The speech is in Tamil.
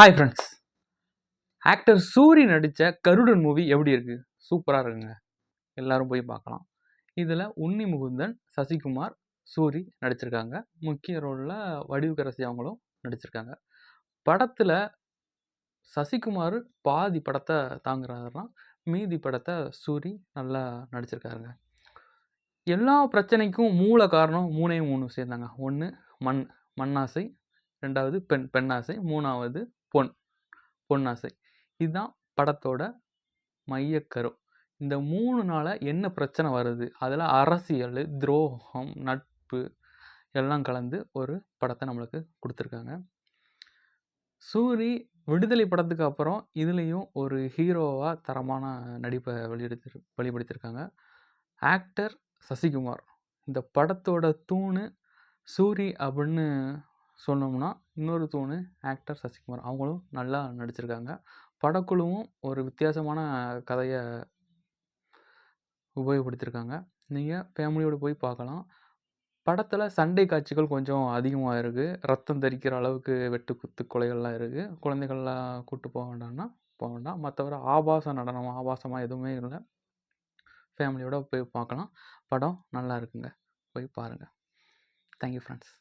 ஹாய் ஃப்ரெண்ட்ஸ் ஆக்டர் சூரி நடித்த கருடன் மூவி எப்படி இருக்குது சூப்பராக இருக்குங்க. எல்லாரும் போய் பார்க்கலாம். இதில் உன்னி முகுந்தன் சசிகுமார் சூரி நடிச்சிருக்காங்க. முக்கிய ரோலில் வடிவுக்கரசி அவங்களும் நடிச்சிருக்காங்க. படத்தில் சசிகுமார் பாதி படத்தை தாங்குறாருன்னா மீதி படத்தை சூரி நல்லா நடிச்சிருக்காருங்க. எல்லா பிரச்சனைக்கும் மூல காரணம் மூணே மூணு சேர்ந்தாங்க. ஒன்று மண் மண்ணாசை. ரெண்டாவது பெண் பெண்ணாசை. மூணாவது பொன் பொன்னாசை. இதுதான் படத்தோட மையக்கரு. இந்த மூணு நாளாக என்ன பிரச்சனை வருது? அதில் அரசியல் துரோகம் நட்பு எல்லாம் கலந்து ஒரு படத்தை நம்மளுக்கு கொடுத்துருக்காங்க. சூரி விடுதலை படத்துக்கு அப்புறம் இதுலேயும் ஒரு ஹீரோவாக தரமான நடிப்பை வெளியெடுத்து வெளிப்படுத்தியிருக்காங்க ஆக்டர் சசிகுமார். இந்த படத்தோட தூணு சூரி அப்படின்னு சொன்னோம்னா இன்னொரு தூண் ஆக்டர் சசிகுமார். அவங்களும் நல்லா நடிச்சிருக்காங்க. படக்குழுவும் ஒரு வித்தியாசமான கதையை உபயோகப்படுத்தியிருக்காங்க நீங்கள் ஃபேமிலியோடு போய் பார்க்கலாம். படத்தில் சண்டை காட்சிகள் கொஞ்சம் அதிகமாக இருக்குது ரத்தம் தரிக்கிற அளவுக்கு வெட்டு குத்து கொலைகள்லாம் இருக்குது குழந்தைகள்லாம் கூட்டு போக வேண்டாம்னா போக வேண்டாம். மற்றவரை ஆபாச நடனம் ஆபாசமாக எதுவுமே இல்லை. ஃபேமிலியோடு போய் பார்க்கலாம். படம் நல்லா இருக்குங்க. போய் பாருங்கள் தேங்க்யூ ஃப்ரெண்ட்ஸ்